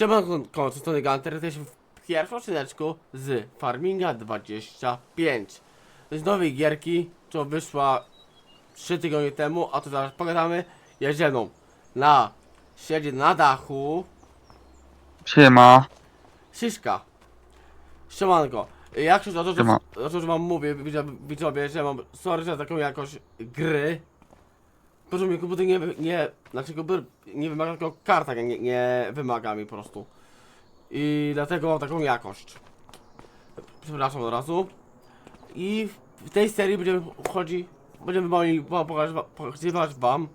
Siemanko, z strony Gunter, jesteśmy w pierwszym odcineczku z Farminga 25. To jest nowej gierki, co wyszła 3 tygodnie temu, a to zaraz pogadamy. Jedziemy na, siedzi na dachu, Siema. Szyszka. Siemanko, jak się za to, że, Siema. za to, że wam mówię, widzowie, widzowie, że mam, sorry, że taką jakość gry. Proszę mi komputer nie, nie, znaczy komputer nie wymaga tylko karta, nie, nie wymaga mi po prostu. I dlatego mam taką jakość. Przepraszam od razu. I w tej serii będziemy chodzi, będziemy mogli po- pokazywa- pokazywać wam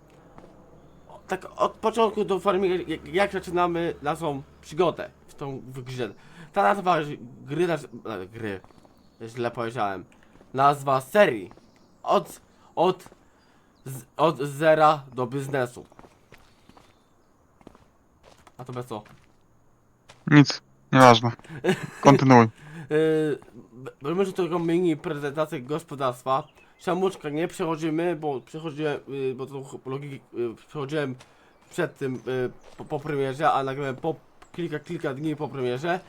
tak od początku do farminga, jak, jak zaczynamy naszą przygodę w tą w grze. Ta nazwa gry, e, gry, źle powiedziałem, nazwa serii od, od, z, od zera do biznesu. A to co? Nic. Nieważne. Kontynuuj. Yy, Robimy tylko mini prezentację gospodarstwa. Szamuczka nie przechodzimy, bo przechodziłem, yy, bo to logiki, yy, przechodziłem przed tym yy, po, po premierze, a nagrałem po kilka, kilka dni po premierze.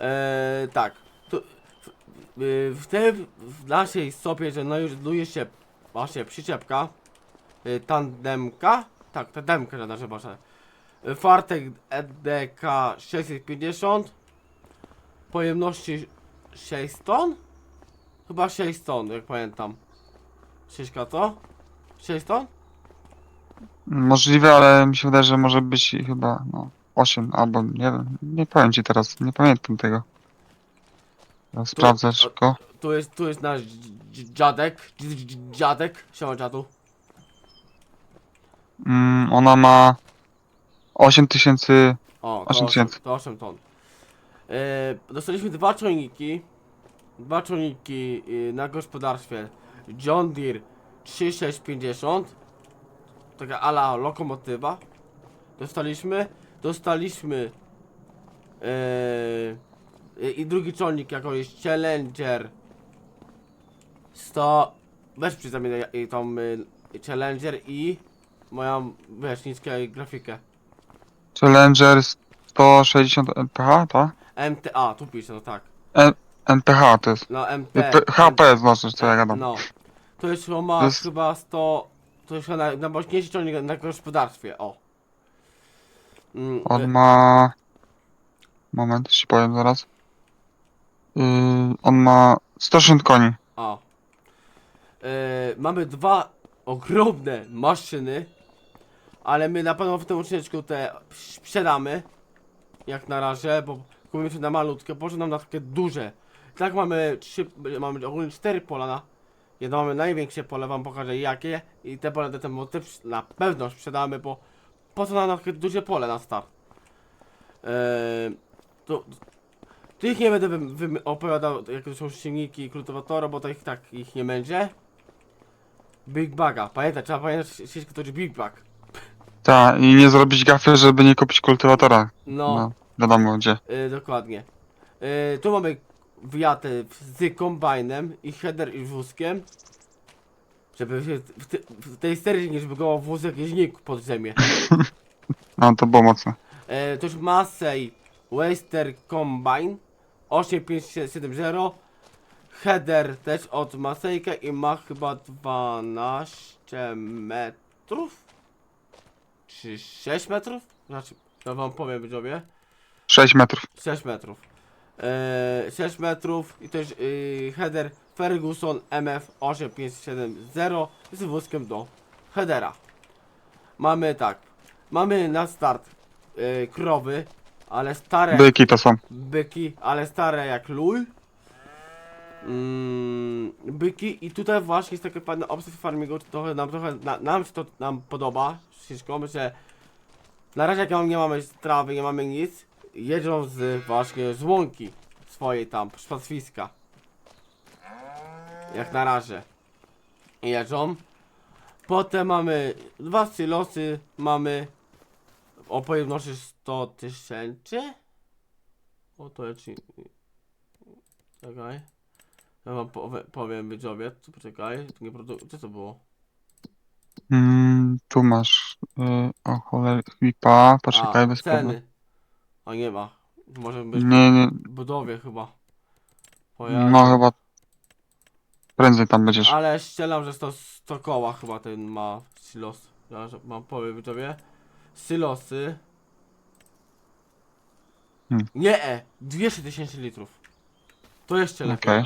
Eee, tak. To, w, yy, w tej w naszej stopie, że no już znajduje się właśnie przyczepka yy, tandemka. Tak, tandemka że nasze wasze. Fartek EDK 650 pojemności 6 ton? Chyba 6 ton, jak pamiętam. 6 to? 6 ton? Możliwe, ale mi się wydaje, że może być chyba no 8 albo nie wiem. Nie powiem ci teraz. Nie pamiętam tego. Ja Sprawdzę szybko. Tu jest, tu jest nasz dz- dz- dziadek, dz- dz- dziadek, siema dziadu. Mm, ona ma 8000. O, to 8 8, tysięcy. to 8 ton. E, dostaliśmy dwa czujniki, dwa czujniki e, na gospodarstwie John Deere 3650, taka ala lokomotywa. Dostaliśmy, dostaliśmy e, i drugi czujnik jako jest Challenger 100, weź przyznam mi tą e, Challenger i moją, wiesz, niską grafikę. Challenger 160 NPH, tak? MTA, tu pisze, no tak. NPH to jest. No MT. P- HP znaczy, co ja gadam. No. To jest chyba, To jest- chyba 100. To jest chyba na, na mocniejszy ciągnik na gospodarstwie, o. Mm, On e, ma. Moment, ci powiem zaraz. Yy, on ma 160 koni. o. E, mamy dwa ogromne maszyny, ale my na pewno w tym odcineczku te sprzedamy. Jak na razie, bo kupimy się na malutkie, położę nam na takie duże. Tak mamy trzy, mamy ogólnie cztery pola na. Jedno mamy największe pole, wam pokażę jakie. I te pole, te, te motyw na pewno sprzedamy, bo po co nam na takie duże pole na start? Eee, to, tych nie będę wym, wym, opowiadał, jakie to są silniki kultywatora, bo to ich tak ich nie będzie. Big Baga, pamiętaj, trzeba pamiętać, wszystko to jest Big Bag. Tak, i nie zrobić gafy, żeby nie kupić kultywatora. No. No, wiadomo gdzie. Y, dokładnie. Y, tu mamy wiatę z kombajnem i header i wózkiem. Żeby się w, te, w tej serii nie żeby go wózek nie znikł pod ziemię. No, to było mocne. Y, to już Massey Waster Combine 8570 Header też od Masejka i ma chyba 12 metrów? Czy 6 metrów? Znaczy, to wam powiem widzowie. 6 metrów. 6 metrów. Eee, 6 metrów i jest yy, header Ferguson MF 8570 z wózkiem do headera. Mamy tak. Mamy na start yy, krowy, ale stare Byki to są. byki, ale stare jak luj. Mm, byki i tutaj właśnie jest takie fajne opcje w farmingu, trochę nam trochę na, nam się to nam podoba wszystko, że na razie jak nie mamy trawy, nie mamy nic, jeżdżą z właśnie z łąki swojej tam, z pastwiska. Jak na razie. Jeżdżą. Potem mamy dwa silosy, mamy o pojemności 100 tysięcy. O to jest. Czekaj. Ja wam powie, powiem widzowie, co poczekaj, tu nie produ... Co to było? Mm, tu masz. Yy, o cholera, klipa. Poczekaj, bez ceny. A nie ma. To może być Nie, nie, w budowie chyba. No chyba prędzej tam będziesz. Ale strzelam, że to 100 koła chyba ten ma silos. Ja że mam powiem tobie. Silosy. Hmm. Nie, e, 200 tysięcy litrów. To jeszcze lepiej. Okej.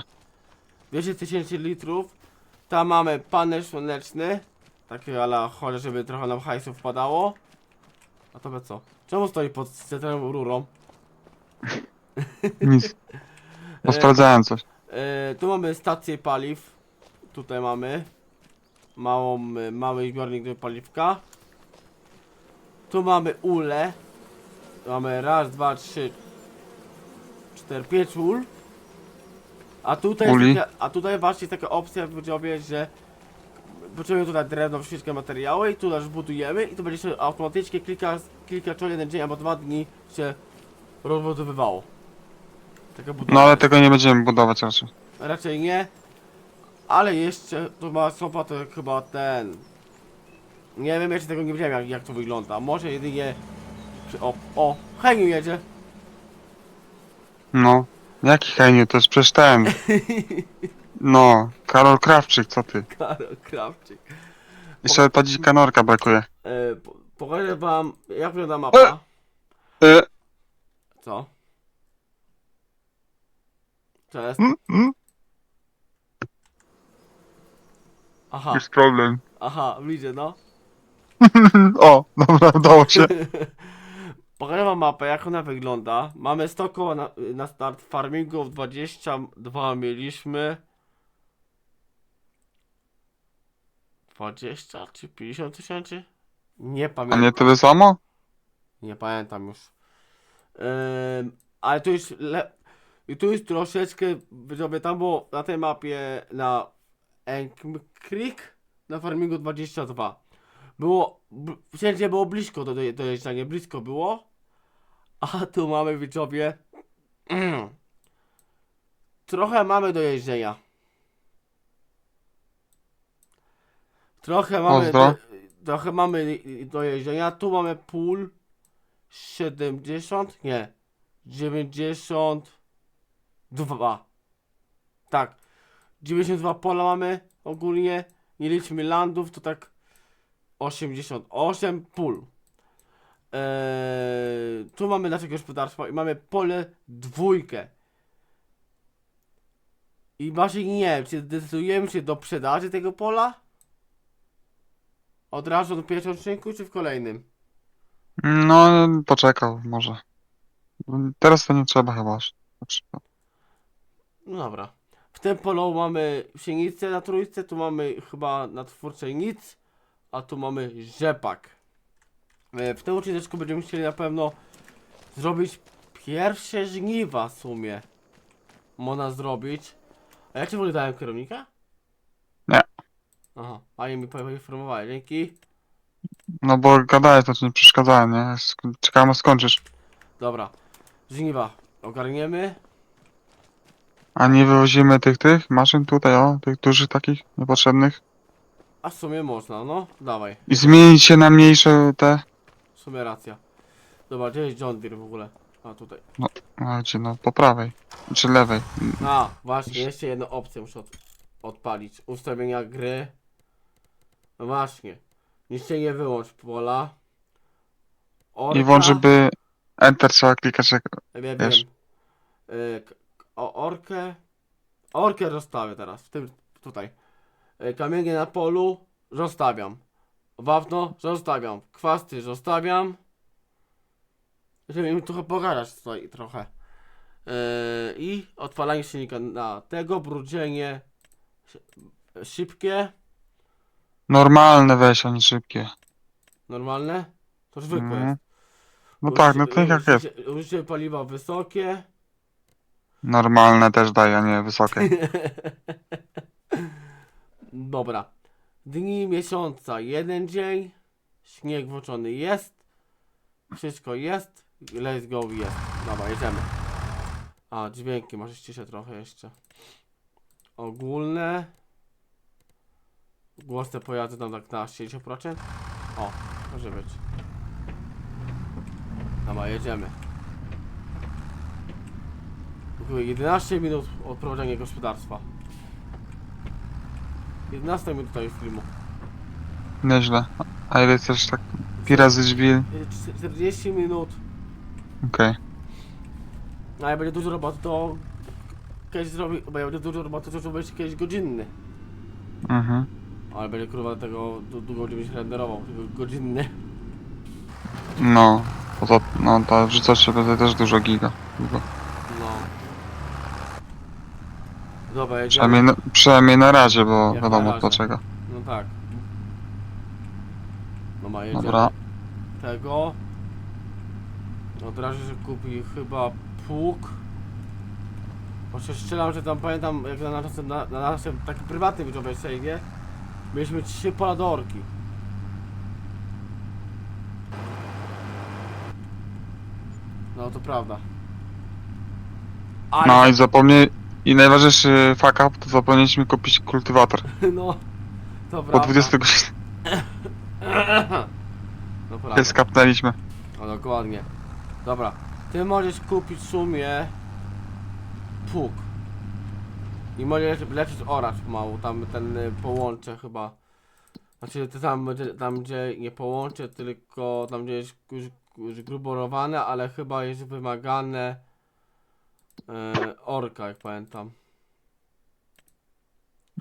200 tysięcy litrów. Tam mamy panel słoneczny. Taki ala chory, żeby trochę nam hajsu wpadało. A to by co? Czemu stoi pod centralną rurą? Nic. Bo E, sprawdzałem coś. E, tu mamy stację paliw. Tutaj mamy małą, e, mały zbiornik do paliwka. Tu mamy ule. Tu mamy raz, dwa, trzy, cztery, pięć ul. A tutaj, Uli. jest taka, a tutaj właśnie jest taka opcja w jobie, że potrzebujemy tutaj drewno, wszystkie materiały i tu już budujemy i to będzie się automatycznie kilka, kilka czy jeden dzień albo dwa dni się rozbudowywało. Taka budowa. No ale tego nie będziemy budować raczej. Raczej nie. Ale jeszcze to ma sopa to chyba ten. Nie wiem jeszcze tego nie wiem jak, jak to wygląda. Może jedynie. O, o, Heniu jedzie. No. Jaki hejnie, to jest przecież ten. No, Karol Krawczyk, co ty? Karol Krawczyk. Jeszcze ta dzika norka brakuje. E, po, pokażę wam jak wygląda mapa. E, Co? Co jest? mm, mm, Aha, jest problem. aha, widzę no. O, dobra, udało się. Pokażę wam mapę, jak ona wygląda. Mamy 100 koła na, na start farmingów, 22 mieliśmy. 20 czy 50 tysięcy? Nie A pamiętam. nie tyle samo? Nie pamiętam już. Ym, ale tu już le... I tu już troszeczkę zrobię tam, bo na tej mapie na Enk Creek na farmingu 22 było, wszędzie było blisko do, do, dojeżdżania, blisko było, a tu mamy widzowie trochę mamy do jeżdżenia. Trochę mamy do, trochę mamy do jeżdżenia, tu mamy pól. 70, nie, 92. Tak, 92 pola mamy ogólnie, nie liczmy landów, to tak 88 pól. Eee, tu mamy nasze gospodarstwo i mamy pole dwójkę. I właśnie nie wiem, czy decydujemy się do sprzedaży tego pola? Od razu do pierwszego odcinku, czy w kolejnym? No, poczekał może. Teraz to nie trzeba chyba aż. tak szybko. No dobra. W tym polu mamy pszenicę na trójce, tu mamy chyba na twórczej nic, a tu mamy rzepak. E, W tym odcinku będziemy chcieli na pewno zrobić pierwsze żniwa w sumie. Można zrobić. A jak ci wyglądałem kierownika? Nie. Aha, pani mi poinformowała, dzięki. No bo gadałeś, to nie przeszkadzałem, nie? Czekałem aż skończysz. Dobra. Żniwa ogarniemy. A nie wywozimy tych, tych maszyn tutaj, o, tych dużych takich, niepotrzebnych. A w sumie można, no. Dawaj. I zmienić się na mniejsze te. W sumie racja. Dobra, gdzie jest John Deere w ogóle? A tutaj. No, gdzie, no, po prawej. Czy lewej. A, właśnie, jeszcze jedną opcję muszę od, odpalić. Ustawienia gry. No właśnie. Niszczenie wyłącz pola. Orka. I włącz, żeby Enter trzeba klikać jak... Ja wiem. wiesz. Y, k- o orkę. Orkę rozstawię teraz. W tym, tutaj. Y, kamienie na polu. Zostawiam. Wapno. Zostawiam. Kwasty. Zostawiam. Żeby mi trochę pogadać tutaj trochę. Yy, I odpalanie silnika na tego, brudzenie szy- szybkie, Normalne weź, a nie szybkie. normalne, to zwykłe jest. No tak, no to jak jest. Użycie- paliwa wysokie. Normalne też daj, a nie wysokie. Dobra. Dni miesiąca, jeden dzień. Śnieg włączony jest. Wszystko jest. Let's go jest. Dobra, jedziemy. A, dźwięki, może ściszę trochę jeszcze. Ogólne. Głośne pojazdy tam tak na 60%. O, może być. Dobra, jedziemy. Tylko 11 minut od prowadzenia gospodarstwa. 11 minut to jest filmu. Nieźle. A ile chcesz tak pi razy drzwi? Y, czty- 40 minut. Okej. A jak będzie dużo roboty, to kiedyś zrobi, bo jak będzie dużo roboty, to zrobię kiedyś godzinny. Mhm. Ale będzie kurwa tego du- długo będzie się renderował, tylko godzinny. No. Poza, no ta wrzucać się będzie też dużo giga. No. Dobra, jedziemy. Przynajmniej, na, przynajmniej na razie, bo Jak na wiadomo razie. do czego. No tak. No ma jedziemy. Dobra. Tego. Od razu się kupi chyba pług. Się strzelam, że tam pamiętam jak na naszym, na, na naszym takim prywatnym widzowej sejdzie mieliśmy trzy pola do orki. No to prawda. Ale No i zapomnij... I najważniejszy fuck up, to zapomnieliśmy kupić kultywator. no to Po prawda. 20 godzin No prawda. skapnęliśmy. No dokładnie. Dobra. Ty możesz kupić w sumie pług. I możesz lecieć oracz mało, tam ten y, połącze chyba. Znaczy ty tam, gdzie- tam gdzie nie połącze, tylko tam gdzie jest już, już gruborowane, ale chyba jest wymagane e, orka, jak pamiętam.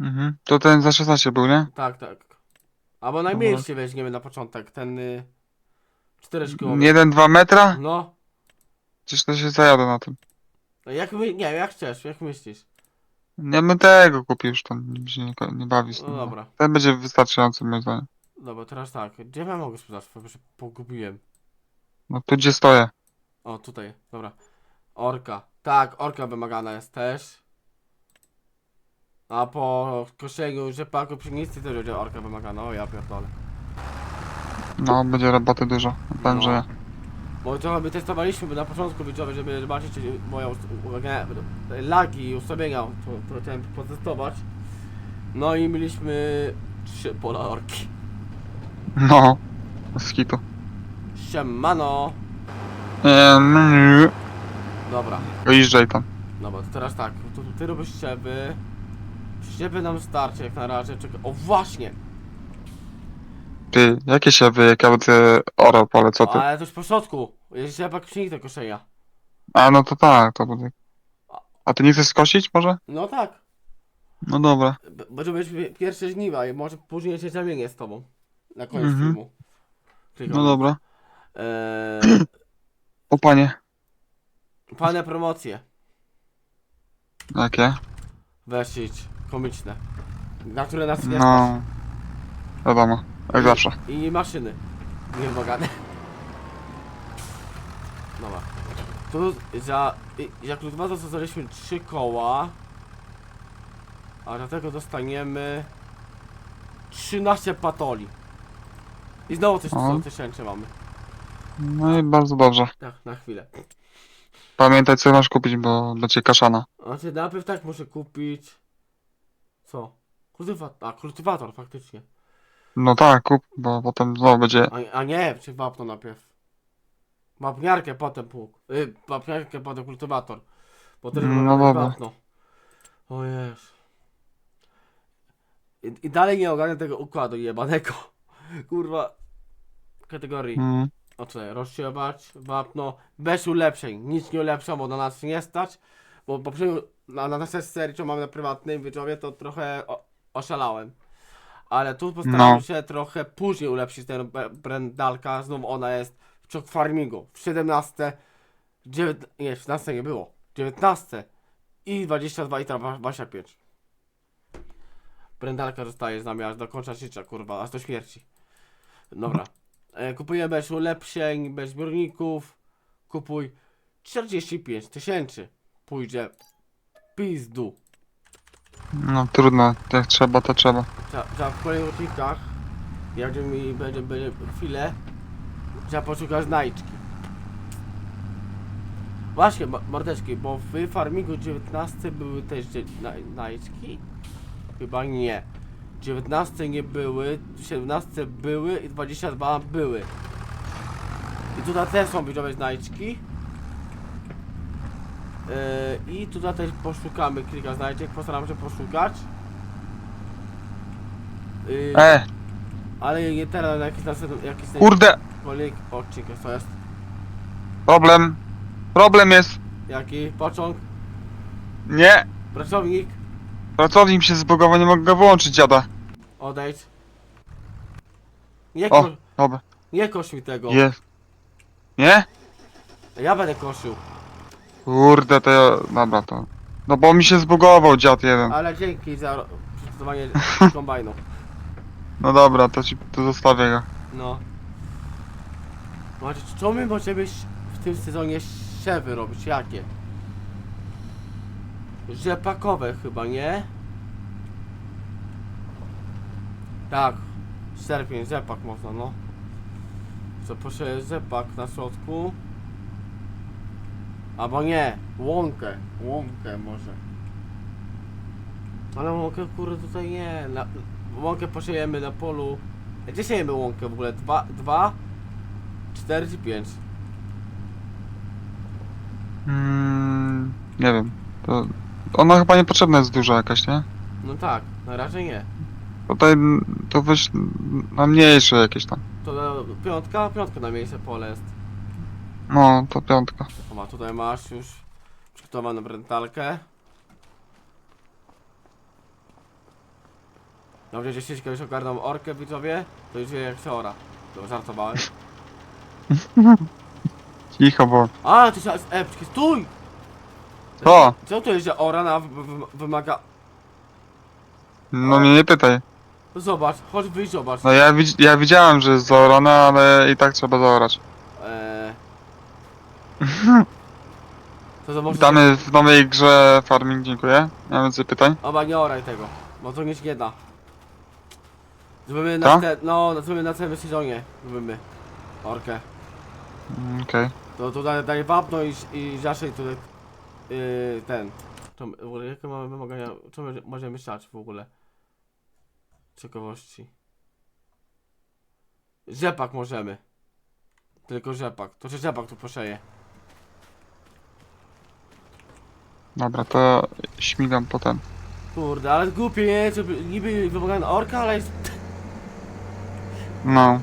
Mhm. To ten za 16 był, nie? Tak, tak. Albo najmniejszy weźmiemy na początek, ten y, cztereszkowy. 1-2 metra? No, Czyż to się zajadę na tym? no jak my, nie, jak chcesz, jak myślisz? Nie bym tego kupił już tam, mi się nie, nie bawi z No tym. bo dobra. Ten będzie wystarczający moim zdaniem. Dobra, teraz tak, gdzie ja mam gospodarstwo? Bo się pogubiłem. No tu gdzie stoję. O, tutaj, dobra. Orka. Tak, orka wymagana jest też. A po koszeniu rzepaku pszenicy też będzie orka wymagana. O, ja pierdolę. No, będzie roboty dużo. Powiem, No. że. Bo trochę my testowaliśmy na początku widzowie, żeby zobaczyć czy moją uwagę- lagi i ustawienia, to, to chciałem potestować. No i mieliśmy trzy pola orki. No. Z kitu. Siemano! Eee, Dobra. Dojeżdżaj tam. Dobra, to teraz tak, tu ty robisz ścieby. Ścieby nam starczy jak na razie, czekaj. O właśnie! Ty, jakie się wy, jak ja będę orał pole, co ty? Ale to już po środku. Jest ściepak pszenik do koszenia. A no to tak, to będzie. A ty nie chcesz skosić może? No tak. No dobra. B- Będziemy mieć pierwsze żniwa i może później się zamienię z tobą. Na koniec Mhm. filmu. Klikam. No dobra. Eee, O panie. Fajne promocje. Jakie? Weszlić. Komiczne. Na które nas nie No. Wiadomo. Jak zawsze. I maszyny. Niewymagane. Dobra. Tu za... i- Jak lud dostaliśmy trzy koła. A dlatego dostaniemy... 13 patoli. I znowu coś O. co tysięcy mamy. No i bardzo dobrze. Tak, na chwilę. Pamiętaj co masz kupić, bo będzie kaszana. Znaczy najpierw tak muszę kupić... Co? Kultywator, a kultywator faktycznie. No tak, kup, bo potem znowu będzie. A, a nie, czy wapno najpierw. Wapniarkę, potem pług. Y, wapniarkę, potem kultywator. Potem No dobra. wapno. O jest. I, I dalej nie ogarnę tego układu jebanego. Kurwa. Kategorii. Mm. O co, rozsiewać, wapno, bez ulepszeń. Nic nie ulepsza, bo na nas nie stać. Bo poprzednio na, na naszej serii, co mamy na prywatnym widzowie, to trochę o, oszalałem. Ale tu postaram No. się trochę później ulepszyć ten brandalka. Znów ona jest w Choc Farmingu. W 17, 9, nie, w 16 nie było. 19 i 22 i teraz 25. Brandalka zostaje z nami aż do końca życia, kurwa, aż do śmierci. Dobra. E, kupuję bez ulepszeń, bez zbiorników. Kupuj 45 tysięcy. Pójdzie pizdu. No trudno, jak trzeba, to trzeba. Za, za w kolejnych odcinkach, jak mi będzie, będzie chwilę, trzeba poszukać znajdźki. Właśnie, mo- mordeczki, bo w farmingu 19 były też znajdźki? Chyba nie. 19 nie były, 17 były i 22 były. I tutaj też są widzowie znajdźki. Yy, I tutaj też poszukamy kilka znajdziek, postaram się poszukać. Yy, E, ale nie teraz, na jakiś następny, jakiś kurde, kolejny odcinek, co jest? problem. Problem jest. Jaki? Pociąg? Nie. Pracownik? Pracownik mi się zbugował, nie mogę go wyłączyć, dziada. Odejdź. Nie, O, ko dobra. nie kosz mi tego. Nie? Ja będę koszył. Kurde, to ja... Dobra, to... No bo mi się zbugował dziad jeden. Ale dzięki za przygotowanie kombajnu. No dobra, to ci to zostawię go. No. Macie, co my możemy ś- w tym sezonie siewy robić? Jakie? Rzepakowe chyba, nie? Tak. Sierpień, rzepak można, no. Co proszę rzepak na środku. Albo nie, łąkę. Łąkę może. Ale łąkę kurde tutaj nie. Na, łąkę posiejemy na polu. Gdzie siejemy łąkę w ogóle? Dwa, dwa, cztery czy pięć? Mm, nie wiem. To... Ona chyba niepotrzebna jest duża jakaś, nie? No tak, na razie nie. Tutaj to weź na mniejsze jakieś tam. To na, piątka, piątka na miejsce pole jest. No, to piątka. O ma, tutaj masz już przygotowaną rentalkę. Dobrze, że ścieżkę już ogarną orkę widzowie, to już wie jak się ora. To żartowałem. Cicho, bo... A, ty się... E, stój! Co? Co to jest, że ora na, w, w, wymaga... No mnie nie pytaj. Zobacz, chodź wyjść, zobacz. No ja, widz- ja widziałem, że jest zaorane, ale i tak trzeba zaorać. Eee... To może... Witamy w nowej grze Farming, dziękuję. Nie mam więcej pytań. Oba nie oraj tego, bo to nic nie da. Zrobimy Co? na te, no, zrobimy na całym sezonie. Zrobimy. Orkę. Mm, Okej. To tu daje, daje wapno i, i zaszej tutaj yy, ten. To, w ogóle jakie mamy wymagania? Co my możemy siać w ogóle? Ciekawości. Rzepak możemy. Tylko rzepak. To czy rzepak tu poszeje? Dobra, to śmigam potem. Kurde, ale głupie nie, żeby niby wymagana orka, ale jest... No.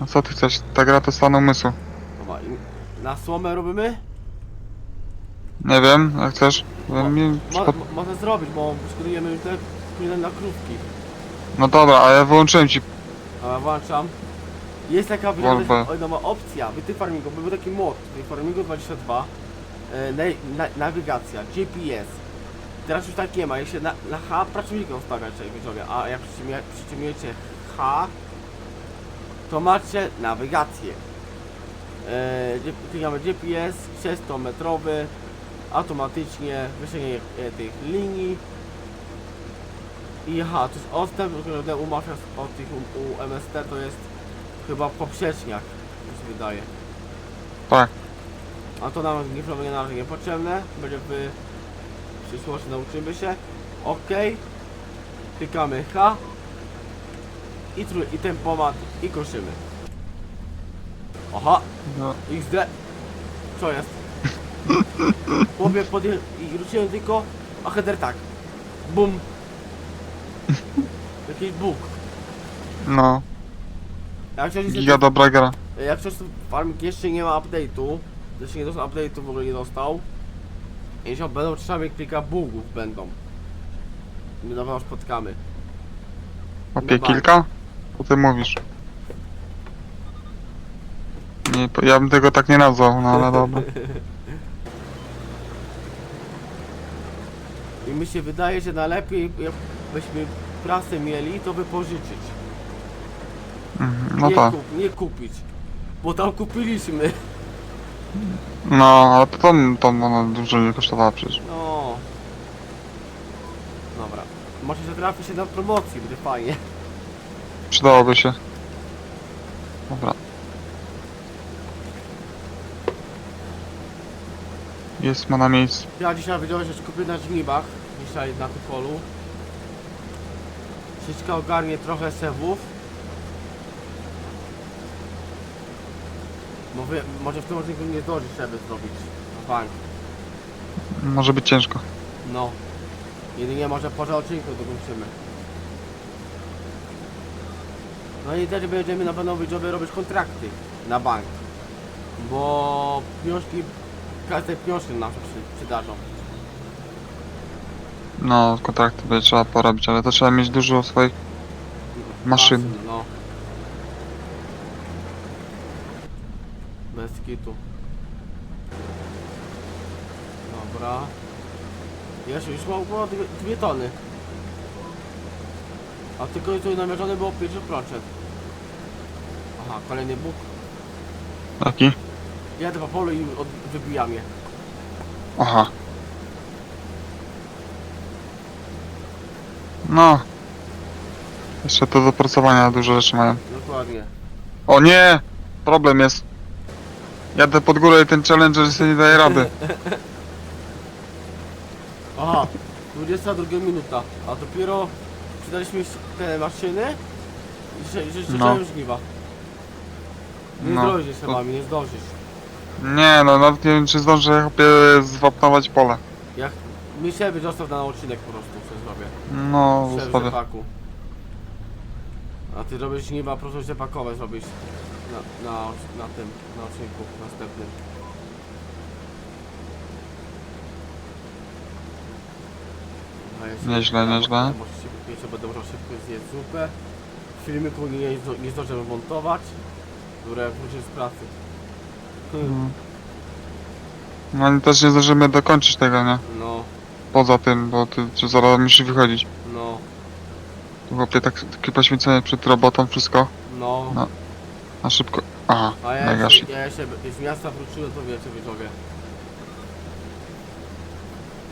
No co ty chcesz? Ta gra to stan umysłu. Dobra, i na słomę robimy? Nie wiem, jak chcesz. Bo mi Mo, mo, można zrobić, bo przygotujemy już te pójdę na krówki. No dobra, a ja wyłączyłem ci. A włączam. Jest taka wyjątkowa nowa opcja, w tym farmingu, był taki mod, w farmingu 22, e, na, na, nawigacja, GPS. Teraz już tak nie ma, jeśli na, na H pracownika ustawiać, jak widzowie, a jak przyciemnie- przyciemniecie H, to macie nawigację. E, gdzie- klikamy GPS, 600 metrowy, automatycznie wyślenie e, tych linii. I aha, to jest odstęp, który umawia o tych u, u MST to jest chyba poprzeczniak, mi się wydaje. Tak. A to nam nie na razie niepotrzebne, będzie w przyszłości nauczymy się. OK. Klikamy H. I, trój, i tempomat i koszymy. Aha, No. XD. Co jest? Chłopie podję i ruszyłem tylko, a header tak. Bum. Jakiś bóg. No. Jak coś, Giga dobra gra. jak coś farming jeszcze nie ma update'u, jeszcze nie dostał update'u w ogóle nie dostał. Jeśli będą czasami kilka bugów będą. My na pewno spotkamy. Opie Dobra. kilka? Co ty mówisz? Nie, po- ja bym tego tak nie nazwał, no ale dobra. I mi się wydaje, że najlepiej jakbyśmy prasę mieli, to wypożyczyć. Mhm, No nie, tak. kup, nie kupić. Bo tam kupiliśmy. No, ale to, to ona dużo nie kosztowała przecież. No. Dobra. Może zatrafi się na promocji, będzie fajnie. Przydałoby się. Dobra. Jest ma na miejscu. Ja dzisiaj wiedziałem, że kupię na żniwach. Dzisiaj na tym polu. Wszystko ogarnie trochę sewów. Wy, może w tym odcinku nie zdąży sobie zrobić. Na bank. Może być ciężko. No. Jedynie może poza odcinku dokończymy. No i też będziemy na pewno widzowie robić kontrakty na bank. Bo pieniążki, każde pieniążki nam się przy, przydarzą. No, kontrakty będzie trzeba porobić, ale to trzeba mieć dużo swoich... Maszyn. No. Bez kitu. Dobra. Jeszcze już mam było dwie, dwie tony. A tylko tu namierzone było 50%. Aha, kolejny bóg. Taki? Jadę po polu i od, wybijam je. Aha. No. Jeszcze to do pracowania dużo rzeczy mają. Dokładnie. O nie! Problem jest. Jadę pod górę i ten challenger sobie nie daje rady. Aha, 22 minuta, a dopiero przydaliśmy te maszyny i że, że, że No. żniwa. Nie No, zdążysz to- chyba, nie zdążysz. Nie no, nawet nie wiem czy zdążę chłopie zwapnować pole. Jak mi się zostaw na odcinek po prostu, co zrobię. No, Szef zostawię. rzepaku. A ty robisz żniwa, po prostu rzepakowe zrobisz na, na, na tym, na odcinku następnym. A ja się- Nieźle, ja- nieźle. ja Może się jeszcze będę musiał szybko zjeść zupę. Filmiku nie, nie, zdążymy montować. Które wrócę z pracy. Hmm, Mm. No i też nie zdążymy dokończyć tego, nie? No, Poza tym, bo ty, ty zaraz musisz wychodzić. no, Tu chłopie tak, takie poświęcenie przed robotą, wszystko. no. No. Na szybko. Aha, A ja mega jeszcze, shit. ja jeszcze z miasta wróciłem, to wiecie widzowie.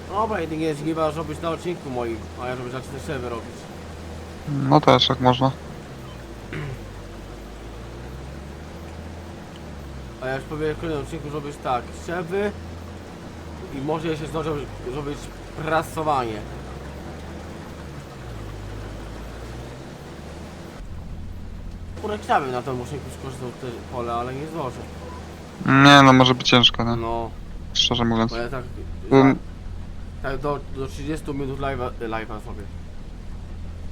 Dobra, jedynie nie robić na odcinku moim, a ja żeby zacznę sobie robić. No też, jak można. A ja już powiem w kolejnym odcinku zrobić tak, siewy i może jeszcze zdążę zrobić prasowanie. Kurde, chciałbym na tym odcinku skorzystać te pole, ale nie zdążę. Nie no, może być ciężko, nie? No, Szczerze mówiąc. bo ja tak... Um, Tak do, do 30 minut live'a live'a sobie.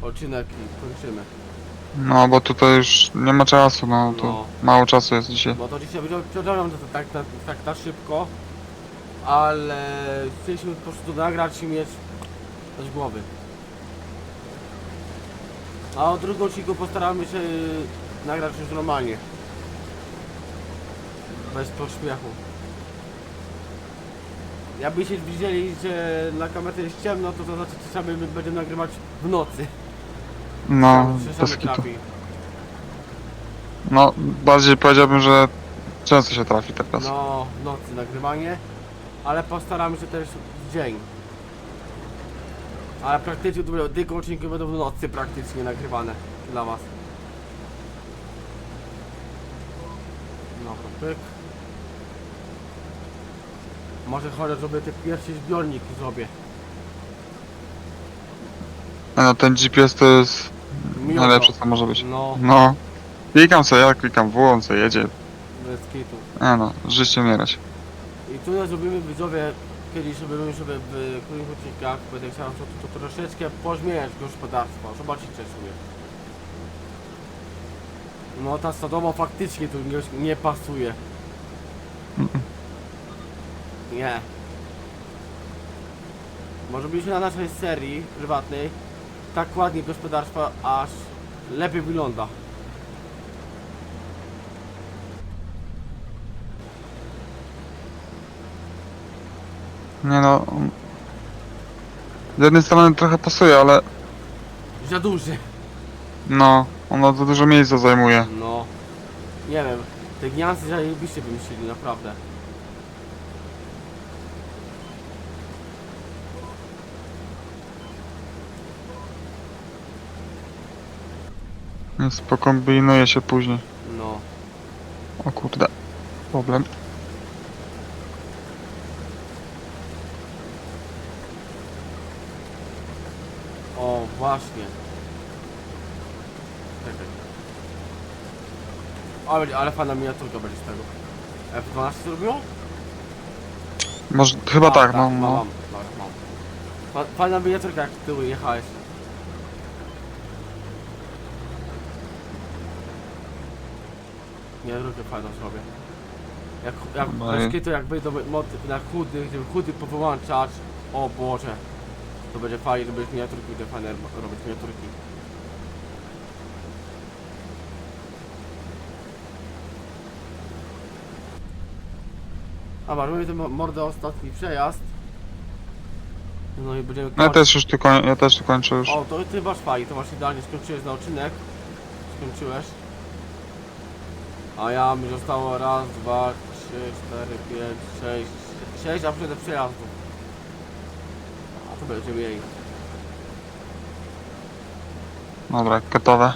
Odcinek i kończymy. No, bo tutaj już nie ma czasu, no, to No. mało czasu jest dzisiaj. Bo to dzisiaj przepraszam, to tak, tak, tak na szybko. Ale chcieliśmy po prostu nagrać i mieć z głowy. A o drugą odcinku postaramy się nagrać już normalnie. Bez pośpiechu. Jakbyście widzieli, że na kamerze jest ciemno, to to znaczy my będziemy nagrywać w nocy. No, bez kitu. trafi. No, bardziej powiedziałbym, że często się trafi teraz. No, w nocy nagrywanie, ale postaramy się też w dzień. Ale praktycznie to będą tylko odcinki będą w nocy praktycznie nagrywane dla was. No to pyk. Może chociaż zrobię te pierwsze zbiorniki zrobię. Nie No, ten GPS to jest Miodo. najlepsze co może być. No, No. Klikam sobie, ja klikam W, on sobie jedzie. bez kitu. Nie no, życie umierać. I tu zrobimy widzowie, kiedyś zrobimy sobie w kolejnych odcinkach, będę chciał to, to, troszeczkę pozmieniać gospodarstwo, zobaczycie sobie. No ta stadoma faktycznie tu nie, nie pasuje. Nie. Może byśmy na naszej serii prywatnej tak ładnie gospodarstwa aż lepiej wygląda. Nie no. Z jednej strony trochę pasuje, ale Za duży. no, ono za dużo miejsca zajmuje. No. Nie wiem. Te gniazdy zajebiście wymyślili, naprawdę. Więc pokombinuje się później. No. O kurde. Problem. O, właśnie. Czekaj. Ale, ale fajna miniaturka będzie z tego. F12 zrobiło? Może, chyba Mam, tak, no, mam, no. mam, tak, mam. Fa- Fajna miniaturka jak z tyłu jechałeś. Nie, drugą fajną zrobię. Jak, jak, No i- to jak wyjdą na chudy, żeby chudy powyłączać. O Boże. To będzie fajnie, żeby miniaturki, będzie fajne robić miniaturki. A mamy ten mo- mordę ostatni przejazd. No i będziemy No ja też już tu, koń, ja też tu kończę już. O, to ty masz fajnie, to masz idealnie skończyłeś na odcinek. Skończyłeś. A ja mi zostało raz, dwa, trzy, cztery, pięć, sześć, sześć, a przede przejazdu. A to będzie mniej. Dobra, gotowe.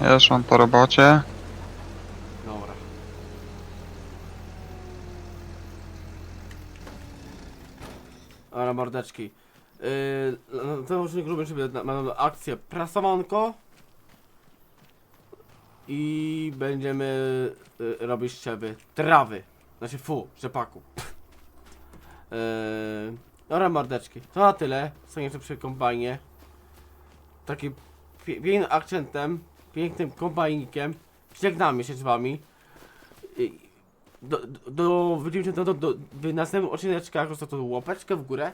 Ja już mam po robocie. Dobra. Ale mordeczki. Yy, na tym odcinku robimy sobie na, na, na akcję prasowanko. I będziemy y, robić ściewy trawy. Znaczy fu, rzepaku. Yy, dobra mordeczki. To na tyle. Staniemy przy kombajnie. Takim pięknym akcentem, pięknym kombajnikiem. Żegnamy się z wami. I Do, do, do, widzimy się do, do, do. Zostaw tu łapeczkę w górę,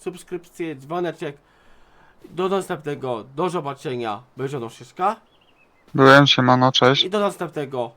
subskrypcję, dzwoneczek. Do następnego, do zobaczenia. Będzie Szyszka. Byłem, siemano, cześć. I do następnego.